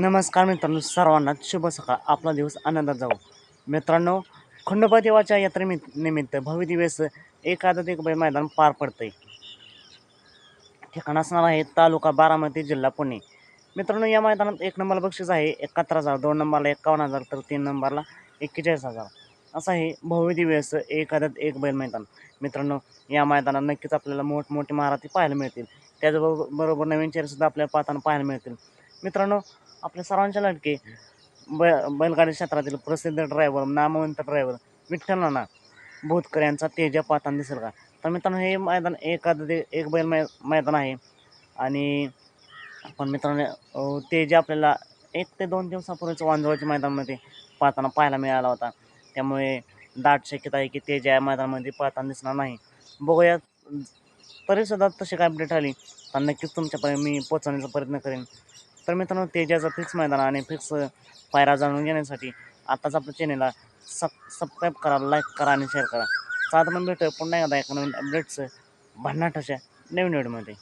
नमस्कार मित्रांनो सर्वांना शुभ सकाळ. आपला दिवस आनंदात जाऊ मित्रांनो खंडोबा देवाच्या यात्रेनिमित्त निमित्त भव्य दिवस एखादं एक बैल मैदान पार पडते ठिकाण असणार आहे तालुका बारामती जिल्हा पुणे. मित्रांनो या मैदानात एक नंबरला बक्षीस आहे. एकाहत्तर हजार दोन नंबरला एकावन्न हजार तर तीन नंबरला एक्केचाळीस हजार. असं आहे भव्य दिवस एक एक बैल मैदान. मित्रांनो या मैदानात नक्कीच आपल्याला मोठमोठी महाराती पाहायला मिळतील. त्याचबरोबर बरोबर नवीन चेहरेसुद्धा आपल्याला पाहताना पाहायला मिळतील. मित्रांनो आपल्या सर्वांच्या लाटके ब बैलगाडी क्षेत्रातील प्रसिद्ध ड्रायव्हर नामवंत ड्रायव्हर विठ्ठल नाना भोतकर यांचा तेजा पाहताना दिसेल का? तर मित्रांनो हे मैदान एक एक बैल मै मैदान आहे. आणि पण मित्रांनो तेजा आपल्याला एक ते दोन दिवसापूर्वीच वांजवळच्या मैदानामध्ये पाहताना पाहायला मिळाला होता. त्यामुळे दाट शक्यता आहे की तेजा या मैदानामध्ये पाहताना दिसणार नाही. बघूया तरीसुद्धा तशी काय अपडेट आली तर नक्कीच तुमच्यापर्यंत मी पोचवण्याचा प्रयत्न करेन. तर मित्रांनो तेजाचं फिक्स मैदान आणि फिक्स पायरा जाणून घेण्यासाठी आताच आपल्या चॅनेलला सब सबस्क्राईब करा लाईक करा आणि शेअर करा. साधारण भेटतो पुन्हा एकदा एका नवीन अपडेट्स भन्नाट अशा नवीन व्हिडिओमध्ये